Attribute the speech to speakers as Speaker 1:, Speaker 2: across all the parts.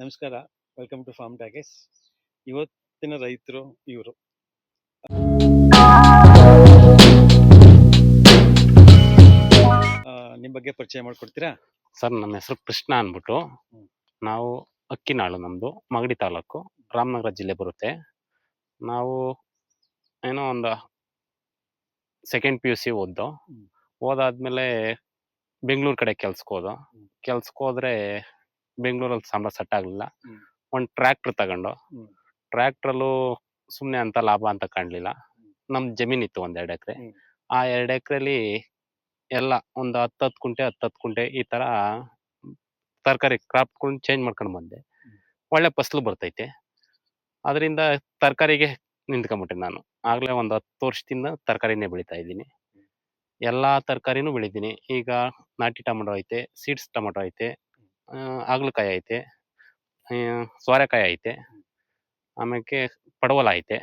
Speaker 1: ನಮಸ್ಕಾರ. Welcome to form ಟ್ಯಾಗೆಸ್ ಇವತ್ತಿನ ರೈತರು ಇವರು. ನಿಮ್ಮ ಬಗ್ಗೆ ಪರಿಚಯ ಮಾಡ್ಕೊಡ್ತೀರಾ?
Speaker 2: ಸರ್ ನನ್ನ ಹೆಸರು ಕೃಷ್ಣ ಅಂದ್ಬಿಟ್ಟು. ನಾವು ಅಕ್ಕಿನಾಳು ನಮ್ಮದು ಮಗಡಿ ತಾಲೂಕು. ರಾಮನಗರ ಜಿಲ್ಲೆ ಬರುತ್ತೆ. ನಾವು ಏನೋ ಒಂದು ಸೆಕೆಂಡ್ ಪಿ ಯು ಸಿ ಓದ್ದು. ಓದಾದ್ಮೇಲೆ ಬೆಂಗಳೂರು ಕಡೆ ಕೆಲ್ಸಕ್ಕೆ ಹೋದ. ಕೆಲ್ಸಕ್ಕೆ ಹೋದ್ರೆ ಬೆಂಗಳೂರಲ್ಲಿ ಸಂಬಳ ಸೆಟ್ ಆಗಲಿಲ್ಲ. ಒಂದು ಟ್ರ್ಯಾಕ್ಟರ್ ತಗೊಂಡು. ಟ್ರ್ಯಾಕ್ಟ್ರಲ್ಲೂ ಸುಮ್ಮನೆ ಅಂತ ಲಾಭ ಅಂತ ಕಾಣಲಿಲ್ಲ. ನಮ್ಮ ಜಮೀನ್ ಇತ್ತು ಒಂದು ಎರಡು ಎಕರೆ. ಆ ಎರಡು ಎಕರೆಲಿ ಎಲ್ಲ ಒಂದು ಹತ್ತು ಹತ್ತು ಕುಂಟೆ ಹತ್ತು ಹತ್ತು ಕುಂಟೆ ಈ ಥರ ತರಕಾರಿ ಕ್ರಾಪ್ಗಳನ್ನ ಚೇಂಜ್ ಮಾಡ್ಕೊಂಡು ಬಂದೆ. ಒಳ್ಳೆ ಫಸಲು ಬರ್ತೈತೆ. ಅದರಿಂದ ತರಕಾರಿಗೆ ನಿಂತ್ಕೊಂಬಿಟ್ಟೆ ನಾನು. ಆಗಲೇ ಒಂದು ಹತ್ತು ವರ್ಷದಿಂದ ತರಕಾರಿನೇ ಬೆಳೀತಾ ಇದ್ದೀನಿ. ಎಲ್ಲ ತರಕಾರಿನೂ ಬೆಳಿತೀನಿ. ಈಗ ನಾಟಿ ಟೊಮೊಟೊ ಐತೆ ಸೀಡ್ಸ್ ಟೊಮೊಟೊ ಐತೆ ಹಾಗಲಕಾಯಿ ಐತೆ ಸೋರೆಕಾಯಿ ಐತೆ ಆಮೇಲೆ ಪಡವಲ ಐತೆ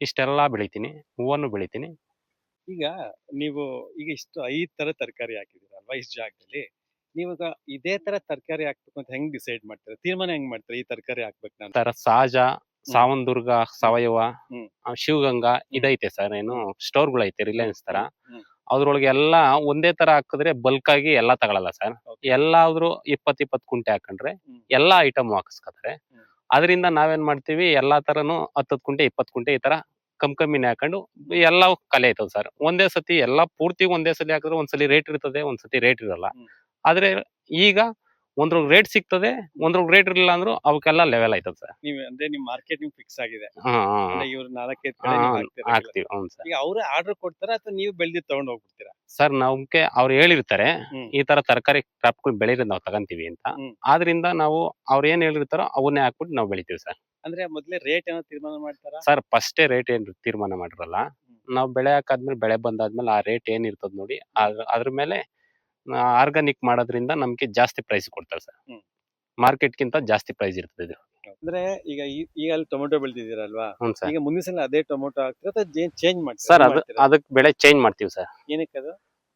Speaker 2: ಇಷ್ಟೆಲ್ಲ ಬೆಳಿತೀನಿ ಹೂವನ್ನು ಬೆಳಿತೀನಿ.
Speaker 1: ಈಗ ನೀವು ಈಗ ಇಷ್ಟು ಐದ್ ತರ ತರಕಾರಿ ಹಾಕಿದಿರಲ್ವಾ ಇಷ್ಟು ಜಾಗದಲ್ಲಿ? ನೀವು ಇದೇ ತರ ತರಕಾರಿ ಹಾಕ್ಬೇಕು ಅಂತ ಹೆಂಗ್ ಡಿಸೈಡ್ ಮಾಡ್ತೀರಾ? ತೀರ್ಮಾನ ಹೆಂಗ್ ಮಾಡ್ತೀರಾ ಈ ತರಕಾರಿ ಹಾಕ್ಬೇಕು ನಾನು?
Speaker 2: ತರ ಸಹಜ ಸಾವನ್ದುರ್ಗ ಸಾವಯವ ಶಿವಗಂಗಾ ಇದೈತೆ ಸರ್ ಏನು ಸ್ಟೋರ್ಗಳೈತೆ ರಿಲಯನ್ಸ್ ತರ. ಅದ್ರೊಳಗೆ ಎಲ್ಲ ಒಂದೇ ತರ ಹಾಕಿದ್ರೆ ಬಲ್ಕ್ ಆಗಿ ಎಲ್ಲ ತಗೊಳಲ್ಲ ಸರ್ ಎಲ್ಲಾದ್ರು ಇಪ್ಪತ್ ಇಪ್ಪತ್ ಕುಂಟೆ ಹಾಕೊಂಡ್ರೆ. ಎಲ್ಲಾ ಐಟಮ್ ಹಾಕಿಸ್ಕೊತಾರೆ. ಅದರಿಂದ ನಾವೇನ್ ಮಾಡ್ತೀವಿ ಎಲ್ಲಾ ತರನು ಹತ್ತತ್ ಕುಂಟೆ ಇಪ್ಪತ್ ಕುಂಟೆ ಈ ತರ ಕಮ್ ಕಮ್ಮಿನೇ ಹಾಕೊಂಡು ಎಲ್ಲ ಕಲೆ ಐತವ್ ಸರ್ ಒಂದೇ ಸತಿ ಎಲ್ಲಾ ಪೂರ್ತಿ ಒಂದೇ ಸತಿ ಹಾಕಿದ್ರೆ ಒಂದ್ಸಲಿ ರೇಟ್ ಇರ್ತದೆ ಒಂದ್ಸತಿ ರೇಟ್ ಇರಲ್ಲ. ಆದ್ರೆ ಈಗ ಒಂದ್ರೊಳಗೆ ರೇಟ್ ಸಿಗ್ತದೆ ಒಂದ್ರೊಳಗೆ ರೇಟ್ ಇರಲಿಲ್ಲ ಅಂದ್ರೂ ಅವಕ್ಕೆಲ್ಲ ಲೆವೆಲ್ ಆಯ್ತದ ಸರ್
Speaker 1: ನೀವು ಅಂದ್ರೆ ನಿಮ್ ಮಾರ್ಕೆಟ್ ನಿಮ್ ಫಿಕ್ಸ್ ಆಗಿದೆ.
Speaker 2: ಹಾ
Speaker 1: ಅಂದ್ರೆ ಇವ್ರು ನಾಲ್ಕೈದು ಕಡೆ ನೀವು
Speaker 2: ಹಾ
Speaker 1: ಹಾಕ್ತೀರಾ ಇಲ್ಲ?
Speaker 2: ಹಾಕ್ತಿವಿ ಹ್ಞೂ ಸರ್
Speaker 1: ಈಗ ಅವ್ರೇ ಆರ್ಡರ್ ಕೊಡ್ತಾರ ಅಥವಾ ನೀವು ಬೆಳ್ದಿ ತಗೊಂಡ್ ಹೋಗ್ಬಿಡ್ತೀರಾ?
Speaker 2: ಸರ್ ನಮ್ಗೆ ಅವ್ರು ಹೇಳಿರ್ತಾರೆ
Speaker 1: ಹ್ಮ್.
Speaker 2: ಈ ತರ ತರಕಾರಿ ಕ್ರಾಪ್ಗಳು ಬೆಳೀರಿ ನಾವು ತಗಂತೀವಿ ಅಂತ.
Speaker 1: ಹ್ಮ್.
Speaker 2: ಆದ್ರಿಂದ ನಾವು ಅವ್ರು ಏನ್ ಹೇಳಿರ್ತಾರೋ ಅವನ್ನೇ ಹಾಕ್ಬಿಟ್ಟು ನಾವು ಬೆಳಿತೀವಿ ಸರ್
Speaker 1: ಅಂದ್ರೆ ಮೊದ್ಲೇ ರೇಟ್ ಏನೋ ತೀರ್ಮಾನ ಮಾಡ್ತಾರ?
Speaker 2: ಸರ್ ಫಸ್ಟೇ ರೇಟ್ ಏನ್ ತೀರ್ಮಾನ ಮಾಡಿರಲ್ಲ ನಾವು ಬೆಳೆ ಹಾಕಾದ್ಮೇಲೆ ಬೆಳೆ ಬಂದಾದ್ಮೇಲೆ ಆ ರೇಟ್ ಏನ್ ಇರ್ತದ ನೋಡಿ ಅದ್ರ ಅದ್ರ ಮೇಲೆ ಆರ್ಗಾನಿಕ್ ಮಾಡೋದ್ರಿಂದ ನಮ್ಗೆ ಜಾಸ್ತಿ ಪ್ರೈಸ್ ಕೊಡ್ತಾರೆ ಸರ್.
Speaker 1: ಮಾರ್ಕೆಟ್
Speaker 2: ಗಿಂತ ಜಾಸ್ತಿ ಪ್ರೈಸ್ ಇರ್ತದೆ ಇದು.
Speaker 1: ಅಂದ್ರೆ ಈಗ ಈ- ಈಗ ಅಲ್ಲಿ ಟೊಮೊಟೊ ಬೆಳ್ದಿದ್ದೀರಲ್ವಾ
Speaker 2: ಸರ್.
Speaker 1: ಈಗ ಮುಂದಿನ ಸಲ ಅದೇ ಟೊಮೊಟೊ ಹಾಕ್ತೀರಾ ಅಥವಾ ಚೇಂಜ್ ಮಾಡ್ತೀರಾ?
Speaker 2: ಸರ್ ಅದು
Speaker 1: ಮಾಡ್ತೀರಾ?
Speaker 2: ಅದಕ್ಕೆ ಬೆಳೆ ಚೇಂಜ್ ಮಾಡ್ತೀವಿ ಸರ್.
Speaker 1: ಏನಕ್ಕೆ ಅದು?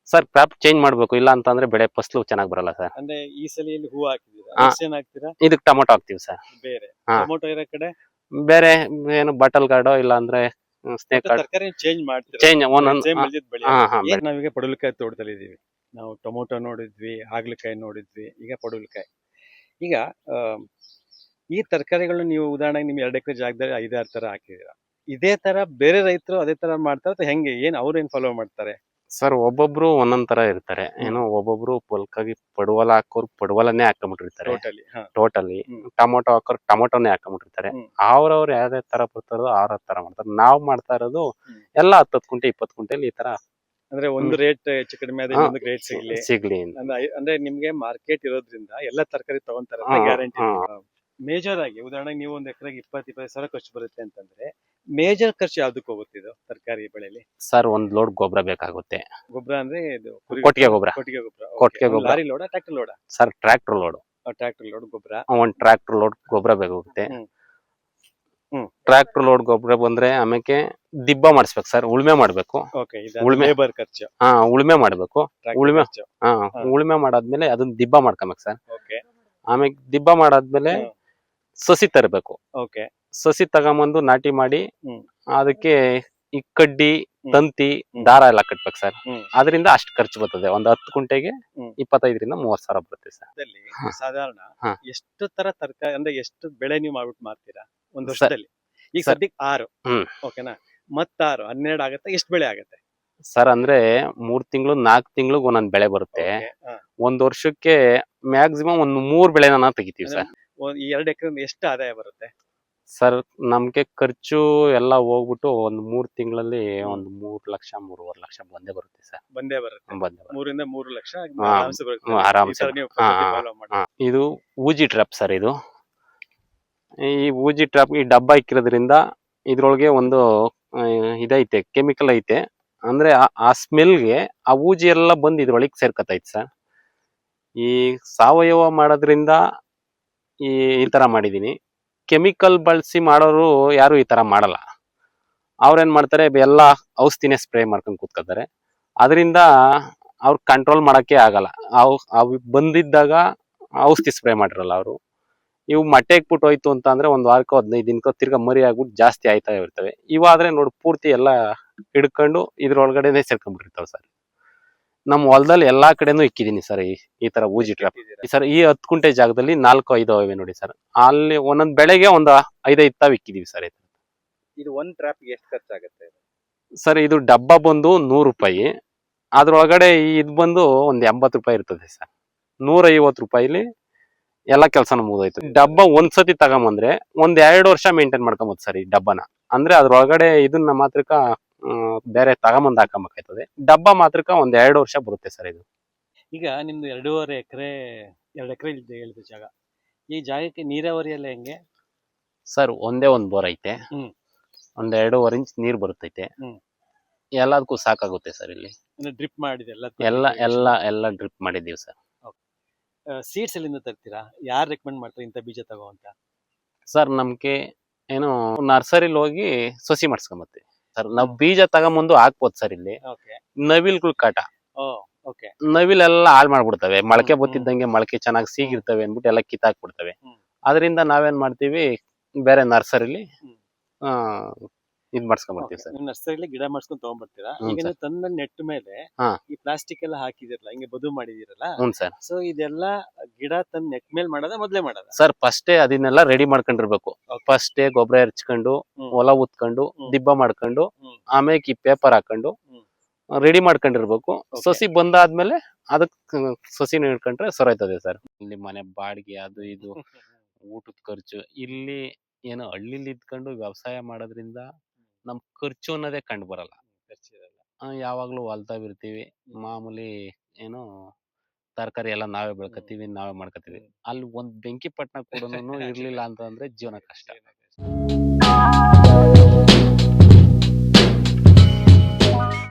Speaker 2: ಸರ್ ಕ್ರಾಪ್ ಚೇಂಜ್ ಮಾಡ್ಬೇಕು ಇಲ್ಲ ಅಂತಂದ್ರೆ ಬೆಳೆ ಫಸ್ಲು ಚೆನ್ನಾಗಿ ಬರಲ್ಲ ಸರ್.
Speaker 1: ಅಂದ್ರೆ ಈ ಸಲ ಇಲ್ಲಿ ಹೂ ಹಾಕಿದ್ದೀರಾ?
Speaker 2: ಹಾ.
Speaker 1: ಹಾಕ್ತೀರಾ?
Speaker 2: ಇದಕ್ಕೆ ಟೊಮೊಟೊ ಹಾಕ್ತಿವಿ ಸರ್.
Speaker 1: ಬೇರೆ.
Speaker 2: ಹಾ.
Speaker 1: ಟೊಮೊಟೊ ಇರೋ ಕಡೆ?
Speaker 2: ಬೇರೆ ಏನು ಬಟಲ್ ಗಾರ್ಡೋ ಇಲ್ಲ ಅಂದ್ರೆ ಸ್ನೇಕ್
Speaker 1: ತರಕಾರಿ ಚೇಂಜ್ ಮಾಡ್ತೀರಾ?
Speaker 2: ಚೇಂಜ್ ಒಂದೊಂದು
Speaker 1: ಸೇಮ್ ಬೆಳ್ದಿದ್ ಬೆಳೆ
Speaker 2: ಹಾ ಹಾ
Speaker 1: ಏನ್ ನಾವೀಗ ಪಡವಲಕಾಯಿ ತೋಟದಲ್ಲಿ ಇದೀವಿ ನಾವು ಟೊಮೊಟೊ ನೋಡಿದ್ವಿ ಹಾಗಲಕಾಯಿ ನೋಡಿದ್ವಿ ಈಗ ಪಡವಲಕಾಯಿ ಈಗ ಆ, ಈ ತರಕಾರಿಗಳನ್ನ ನೀವು ಉದಾಹರಣೆಗೆ ನಿಮ್ಗೆ ಎರಡು ಎಕರೆ ಜಾಗದಲ್ಲಿ ಐದಾರು ತರ ಹಾಕಿದೀರ ಇದೇ ತರ ಬೇರೆ ರೈತರು ಅದೇ ತರ ಮಾಡ್ತಾರೆ ಅಥವಾ ಹೆಂಗೆ? ಏನ್ ಅವ್ರು ಏನ್ ಫಾಲೋ ಮಾಡ್ತಾರೆ?
Speaker 2: ಸರ್ ಒಬ್ಬೊಬ್ರು ಒಂದೊಂದ್ ತರ ಇರ್ತಾರೆ. ಏನೋ ಒಬ್ಬೊಬ್ರು ಪೊಲ್ಕಾಗಿ ಪಡವಲ ಹಾಕೋರು ಪಡವಲನ್ನೇ ಹಾಕೊಂಬಿಟ್ಟಿರ್ತಾರೆ.
Speaker 1: ಟೋಟಲಿ.
Speaker 2: ಟೊಮೊಟೊ ಹಾಕೋರು ಟೊಮೊಟೊನೇ ಹಾಕೊಂಡ್ಬಿಟ್ಟಿರ್ತಾರೆ
Speaker 1: ಹ್ಮ್.
Speaker 2: ಅವ್ರವ್ರು ಯಾವ್ದೇ ತರ ಬರ್ತಾರೋ ಅವ್ರ ತರ ಮಾಡ್ತಾರೆ. ನಾವ್ ಮಾಡ್ತಾ ಇರೋದು
Speaker 1: ಎಲ್ಲಾ
Speaker 2: ಎಲ್ಲ ಹತ್ತತ್ತು ಕುಂಟೆ ಇಪ್ಪತ್ತು ಕುಂಟೆಲಿ ಈ ತರ
Speaker 1: ಅಂದ್ರೆ ಒಂದು ರೇಟ್ ಹೆಚ್ಚು ಕಡಿಮೆ ಆದ್ರೆ ಒಂದು ರೇಟ್ ಸಿಗ್ಲಿ.
Speaker 2: ಸಿಗ್ಲಿ.
Speaker 1: ಅಂದ್ರೆ ನಿಮ್ಗೆ ಮಾರ್ಕೆಟ್ ಇರೋದ್ರಿಂದ ಎಲ್ಲಾ ತರಕಾರಿ ತಗೊಂತಾರ
Speaker 2: ಹಾ,
Speaker 1: ಗ್ಯಾರಂಟಿ
Speaker 2: ಹಾ.
Speaker 1: ಮೇಜರ್ ಆಗಿ ಉದಾಹರಣೆಗೆ ನೀವು ಒಂದ್ ಎಕರೆಗೆ ಇಪ್ಪತ್ತು ಇಪ್ಪತ್ತು ಸಾವಿರ ಖರ್ಚು ಬರುತ್ತೆ ಅಂತಂದ್ರೆ ಮೇಜರ್ ಖರ್ಚು ಯಾವ್ದಕ್ಕೆ ಹೋಗುತ್ತೆ ಇದು ತರಕಾರಿ ಬೆಳೆಯಲ್ಲಿ?
Speaker 2: ಸರ್ ಒಂದ್ ಲೋಡ್ ಗೊಬ್ಬರ ಬೇಕಾಗುತ್ತೆ.
Speaker 1: ಗೊಬ್ಬರ ಅಂದ್ರೆ ಇದು ಕುರಿ
Speaker 2: ಕೊಟ್ಟಿಗೆ ಗೊಬ್ಬರ.
Speaker 1: ಕೊಟ್ಟಿಗೆ ಗೊಬ್ಬರ
Speaker 2: ಕೊಟ್ಟಿಗೆ ಗೊಬ್ಬರ.
Speaker 1: Lorry load tractor load
Speaker 2: sir tractor load
Speaker 1: tractor load ಗೊಬ್ಬರ.
Speaker 2: ಒಂದ್ ಟ್ರ್ಯಾಕ್ಟರ್ ಲೋಡ್ ಗೊಬ್ಬರ ಬೇಕಾಗುತ್ತೆ.
Speaker 1: ಹ್ಮ್. ಹ್ಮ್.
Speaker 2: ಟ್ರ್ಯಾಕ್ಟರ್ ಲೋಡ್ ಗೊಬ್ಬರ ಬಂದ್ರೆ ಆಮೇಲೆ ದಿಬ್ಬ ಮಾಡಿಸ್ಬೇಕು ಸರ್ ಉಳ್ಮೆ ಮಾಡ್ಬೇಕು
Speaker 1: ಓಕೆ
Speaker 2: ಉಳ್ಮೆ.
Speaker 1: ಲೇಬರ್ ಖರ್ಚು
Speaker 2: ಹಾ ಉಳುಮೆ ಮಾಡ್ಬೇಕು
Speaker 1: tractor
Speaker 2: ಉಳ್ಮೆ.
Speaker 1: ಖರ್ಚು
Speaker 2: ಹಾ
Speaker 1: ಉಳ್ಮೆ
Speaker 2: ಉಳುಮೆ ಮಾಡಾದ್ಮೇಲೆ ಅದನ್ನ ದಿಬ್ಬ ಮಾಡ್ಕೊಬೇಕು ಸರ್
Speaker 1: ಓಕೆ
Speaker 2: ಆಮೇಲೆ ದಿಬ್ಬ ಮಾಡಾದ್ಮೇಲೆ
Speaker 1: ಹ್ಮ್.
Speaker 2: ಸಸಿ ತರಬೇಕು
Speaker 1: ಓಕೆ
Speaker 2: ಸಸಿ ತಗೊಂಬಂದು ನಾಟಿ ಮಾಡಿ
Speaker 1: ಹ್ಮ್.
Speaker 2: ಅದಕ್ಕೆ ಈ ಕಡ್ಡಿ ತಂತಿ. ದಾರ ಎಲ್ಲ ಕಟ್ಬೇಕು ಸರ್.
Speaker 1: ಹ್ಮ್.
Speaker 2: ಅದರಿಂದ ಅಷ್ಟು ಖರ್ಚು ಬರ್ತದೆ. ಒಂದು ಹತ್ತು ಕುಂಟೆಗೆ
Speaker 1: ಹ್ಮ್.
Speaker 2: ಇಪ್ಪತ್ತೈದರಿಂದ ಮೂವತ್ ಸಾವಿರ ಬರುತ್ತೆ ಸರ್.
Speaker 1: ಅದರಲ್ಲಿ ಸಾಧಾರಣ
Speaker 2: ಹಾ.
Speaker 1: ಎಷ್ಟು ತರ ತರಕಾರಿ ಅಂದ್ರೆ ಎಷ್ಟು ಬೆಳೆ ನೀವು ಮಾಡ್ಬಿಟ್ಟು ಮಾರ್ತೀರಾ? ಒಂದು
Speaker 2: ಸರ್-
Speaker 1: ವರ್ಷದಲ್ಲಿ. ಈಗ
Speaker 2: ಸರ್-
Speaker 1: ಸದ್ಯಕ್ಕೆ ಆರು.
Speaker 2: ಹ್ಮ್.
Speaker 1: ಓಕೆನಾ? ಮತ್ತಾರು ಹನ್ನೆರಡು ಆಗತ್ತೆ ಎಷ್ಟು ಬೆಳೆ ಆಗತ್ತೆ?
Speaker 2: ಸರ್ ಅಂದ್ರೆ ಮೂರ್ ತಿಂಗಳು ನಾಲ್ಕು ತಿಂಗಳು ಒಂದೊಂದ್ ಬೆಳೆ ಬರುತ್ತೆ.
Speaker 1: Okay, ಹಾ.
Speaker 2: ಒಂದ್ ವರ್ಷಕ್ಕೆ ಮ್ಯಾಕ್ಸಿಮಮ್ ಒಂದ್ ಮೂರ್ ಬೆಳೆನ ನಾನು ತೆಗಿತೀವಿ ಸರ್.
Speaker 1: ಒಂದ್- ಈ ಎರಡು ಎಕರೆ ಎಷ್ಟು ಆದಾಯ ಬರುತ್ತೆ?
Speaker 2: ಸರ್ ನಮಗೆ ಖರ್ಚು ಎಲ್ಲ ಹೋಗ್ಬಿಟ್ಟು ಒಂದು ಮೂರು ತಿಂಗಳಲ್ಲಿ ಒಂದು ಮೂರು ಲಕ್ಷ ಮೂರುವರೆ ಲಕ್ಷ ಬಂದೇ ಬರುತ್ತೆ ಸರ್
Speaker 1: ಬಂದೇ ಬರುತ್ತೆ
Speaker 2: ಬಂದೇ ಬರುತ್ತೆ.
Speaker 1: ಮೂರಿಂದ ಮೂರು ಲಕ್ಷ
Speaker 2: ಹಾ.
Speaker 1: ಆರಾಮ್ಸೆ ಬರುತ್ತೆ
Speaker 2: ಹ್ಮ್, ಆರಾಮ್ಸೆ.
Speaker 1: ಈ ತರ ನೀವು
Speaker 2: ಹಾ,
Speaker 1: ಪದ್ಧತಿ
Speaker 2: ಹಾ,
Speaker 1: follow ಮಾಡಿ.
Speaker 2: ಹಾ. ಇದು ಊಜಿ ಟ್ರಾಪ್ ಸರ್ ಇದು ಈ ಊಜಿ ಟ್ರಾಪ್ ಈ ಡಬ್ಬ ಇಕ್ಕಿರೋದ್ರಿಂದ ಇದ್ರೊಳಗೆ ಒಂದು ಆ, ಇದೈತೆ ಕೆಮಿಕಲ್ ಐತೆ ಅಂದ್ರೆ ಆ- ಆ ಸ್ಮೆಲ್ಗೆ ಆ ಊಜಿ ಎಲ್ಲ ಬಂದು ಇದ್ರೊಳಗೆ ಸೇರ್ಕತೈತೆ ಸರ್ ಈ ಸಾವಯವ ಮಾಡೋದ್ರಿಂದ ಈ ಈ ತರ ಮಾಡಿದೀನಿ ಕೆಮಿಕಲ್ ಬಳಸಿ ಮಾಡೋರು ಯಾರು ಈ ತರ ಮಾಡಲ್ಲ. ಅವ್ರೇನ್ ಮಾಡ್ತಾರೆ ಎಲ್ಲ ಔಷಧಿನೇ ಸ್ಪ್ರೇ ಮಾಡ್ಕೊಂಡು ಕೂತ್ಕೊತಾರೆ ಅದರಿಂದ ಅವ್ರು ಕಂಟ್ರೋಲ್ ಮಾಡಕ್ಕೆ ಆಗಲ್ಲ. ಅವ್ ಅವ್ ಬಂದಿದ್ದಾಗ ಔಷಧಿ ಸ್ಪ್ರೇ ಮಾಡಿರಲ್ಲ ಅವರು. ಇವು ಮಟ್ಟೆಗ್ ಬಿಟ್ಟು ಹೋಯ್ತು ಅಂತ ಅಂದ್ರೆ ಒಂದ್ ವಾರಕ್ಕೋ ಹದಿನೈದು ದಿನಕ್ಕೋ ತಿರ್ಗಾ ಮರಿ ಆಗ್ಬಿಟ್ಟು ಜಾಸ್ತಿ ಆಯ್ತಾ ಇರ್ತವೆ. ಇವಾದ್ರೆ ನೋಡು ಪೂರ್ತಿ ಎಲ್ಲ ಹಿಡ್ಕೊಂಡು ಇದ್ರೊಳಗಡೆನೆ ಸೇರ್ಕೊಂಡ್ಬಿಟ್ಟಿರ್ತಾವೆ ಸರ್. ನಮ್ಮ ಹೊಲದಲ್ಲಿ ಎಲ್ಲಾ ಕಡೆನೂ ಇಕ್ಕಿದೀನಿ ಸರ್ ಈ ಈ ತರ ಊಜಿ ಟ್ರಾಪ್ ಸರ್ ಈ ಹತ್ತು ಕುಂಟೆ ಜಾಗದಲ್ಲಿ ನಾಲ್ಕು ಐದು ಅವೆ ನೋಡಿ ಸರ್. ಅಲ್ಲಿ ಒಂದೊಂದ್ ಬೆಳೆಗೆ ಒಂದು ಐದೈದು ತಾವ್ ಇಕ್ಕಿದೀವಿ ಸರ್
Speaker 1: ಇದು ಒಂದ್ ಟ್ರಾಪ್ ಎಷ್ಟು ಖರ್ಚಾಗುತ್ತೆ?
Speaker 2: ಸರ್ ಇದು ಡಬ್ಬ ಬಂದು ನೂರು ರೂಪಾಯಿ. ಅದ್ರೊಳಗಡೆ ಇದು ಬಂದು ಒಂದ್ ಎಂಬತ್ತು ರೂಪಾಯಿ ಇರ್ತದೆ ಸರ್. ನೂರೈವತ್ತು ರೂಪಾಯಿಲಿ ಎಲ್ಲ ಕೆಲಸನ ಮುಗಿದೋಯ್ತು. ಡಬ್ಬ ಒಂದ್ಸತಿ ತಗೊಂಬಂದ್ರೆ ಒಂದ್ ಎರಡು ವರ್ಷ ಮೇಂಟೈನ್ ಮಾಡ್ಕೊಂಬೋದು ಸರ್ ಈ ಡಬ್ಬನ. ಅಂದ್ರೆ ಅದ್ರೊಳಗಡೆ ಇದನ್ನ ಮಾತ್ರಕ್ಕ ಬೇರೆ ತಗೊಂಬಂದ್ ಹಾಕಬೇಕಾಯ್ತದೆ. ಡಬ್ಬ ಮಾತ್ರಕ್ಕ ಒಂದ್ ಎರಡು ವರ್ಷ ಬರುತ್ತೆ ಸರ್ ಇದು.
Speaker 1: ಈಗ ನಿಮ್ದು ಎರಡೂವರೆ ಎಕರೆ ಎರಡು ಎಕರೆ ಹೇಳಿದ ಜಾಗ. ಈ ಜಾಗಕ್ಕೆ ನೀರಾವರಿ ಎಲ್ಲ ಹೆಂಗೆ?
Speaker 2: ಸರ್ ಒಂದೇ ಒಂದ್ ಬೋರ್ ಐತೆ.
Speaker 1: ಹ್ಮ್.
Speaker 2: ಒಂದ್ ಎರಡೂವರೆ ಇಂಚ್ ನೀರ್ ಬರುತ್ತೈತೆ.
Speaker 1: ಹ್ಮ್.
Speaker 2: ಎಲ್ಲದಕ್ಕೂ ಸಾಕಾಗುತ್ತೆ ಸರ್ ಇಲ್ಲಿ.
Speaker 1: ಅಂದ್ರೆ ಡ್ರಿಪ್ ಮಾಡಿದೆ ಎಲ್ಲ
Speaker 2: ಎಲ್ಲ ಎಲ್ಲ ಎಲ್ಲ ಡ್ರಿಪ್ ಮಾಡಿದೀವಿ ಸರ್.
Speaker 1: ಸೀಡ್ಸ್ ಎಲ್ಲಿಂದ ತರ್ತೀರಾ? ಯಾರು ರೆಕಮೆಂಡ್ ಮಾಡ್ತಾರೆ ಇಂಥ ಬೀಜ ತಗೋ ಅಂತ
Speaker 2: ಸರ್ ನಮ್ಗೆ ಏನು ನರ್ಸರಿಲಿ ಹೋಗಿ ಸಸಿ ಮಾಡ್ಸ್ಕೊಂಬತ್ತೀವಿ ಸರ್ ನಾವ್ ಬೀಜ ತಗೊಂಬಂದು ಹಾಕ್ಬೋದು ಸರ್ ಇಲ್ಲಿ. ನವಿಲ್ಗಳು ಕಾಟ.
Speaker 1: ನವಿಲ್
Speaker 2: ನವಿಲೆಲ್ಲ ಹಾಳ್ ಮಾಡ್ಬಿಡ್ತವೆ. ಮೊಳಕೆ ಬತ್ತಿದ್ದಂಗೆ ಮೊಳಕೆ ಚೆನ್ನಾಗಿ ಸೀಗಿರ್ತವೆ ಅಂದ್ಬಿಟ್ಟು ಎಲ್ಲ ಕಿತ್ತಾಕ್
Speaker 1: ಬಿಡ್ತವೆ
Speaker 2: ಅದರಿಂದ ನಾವೇನ್ ಮಾಡ್ತೀವಿ ಬೇರೆ ನರ್ಸರಿಲಿ ಇದ್ ಮಾಡ್ಸ್ಕೊಂಡ್ಬರ್ತೀವಿ ಸರ್.
Speaker 1: ನರ್ಸರಿಲಿ ಗಿಡ ಮಾಡ್ಸ್ಕೊಂಡ್ ತಗೊಂಡ್ಬರ್ತೀರಾ ಈಗ. ನೀವು ತಂದ ನೆಟ್ ಮೇಲೆ ಈ ಪ್ಲಾಸ್ಟಿಕ್ ಎಲ್ಲ ಹಾಕಿದಿರಲ್ಲ ಹಿಂಗೆ ಬದು ಮಾಡಿದಿರಲ್ಲ?
Speaker 2: ಹ್ಞೂ ಸರ್.
Speaker 1: ಸೊ ಇದೆಲ್ಲ ಗಿಡ ತಂದ್ ನೆಕ್ ಮೇಲೆ ಮಾಡೋದ ಮೊದ್ಲೇ ಮಾಡೋದ
Speaker 2: ಸರ್ ಫಸ್ಟೇ ಅದನ್ನೆಲ್ಲ ರೆಡಿ ಮಾಡ್ಕೊಂಡಿರ್ಬೇಕು
Speaker 1: ಫಸ್ಟ್
Speaker 2: ಫಸ್ಟೇ ಗೊಬ್ಬರ ಎರಚ್ಕೊಂಡು
Speaker 1: ಹ್ಮ್.
Speaker 2: ಹೊಲ ಉತ್ಕೊಂಡು
Speaker 1: ಹ್ಮ್.
Speaker 2: ದಿಬ್ಬ ಮಾಡ್ಕೊಂಡು
Speaker 1: ಹ್ಮ್.
Speaker 2: ಆಮೇಲೆ ಈ ಪೇಪರ್ ಹಾಕೊಂಡು
Speaker 1: ಹ್ಮ್.
Speaker 2: Ready ಮಾಡ್ಕೊಂಡಿರ್ಬೇಕು
Speaker 1: Okay.
Speaker 2: ಸಸಿ ಬಂದಾದ್ಮೇಲೆ ಅದಕ್ ಸಸಿನ ಹಿಡ್ಕೊಂಡ್ರೆ ಸರೋಯ್ತದೆ ಸರ್ ಇಲ್ಲಿ ಮನೆ ಬಾಡಿಗೆ ಅದು ಇದು ಊಟದ ಖರ್ಚು ಇಲ್ಲಿ ಏನೋ ಹಳ್ಳಿಲಿ ಇದ್ಕೊಂಡು ವ್ಯವಸಾಯ ಮಾಡೋದ್ರಿಂದ ನಮ್ ಖರ್ಚು ಅನ್ನೋದೇ ಕಂಡು ಬರಲ್ಲ ಯಾವಾಗಲೂ ಯಾವಾಗ್ಲೂ ಹೊಲ್ತಾವಿರ್ತೀವಿ ಮಾಮೂಲಿ ಏನು ತರಕಾರಿ ಎಲ್ಲ ನಾವೇ ಬೆಳ್ಕತ್ತೀವಿ ನಾವೇ ಮಾಡ್ಕತ್ತೀವಿ. ಅಲ್ಲಿ ಒಂದ್ ಬೆಂಕಿ ಪಟ್ಟಣ ಕೂಡ ಇರ್ಲಿಲ್ಲ ಅಂತಂದ್ರೆ ಜೀವನ ಕಷ್ಟ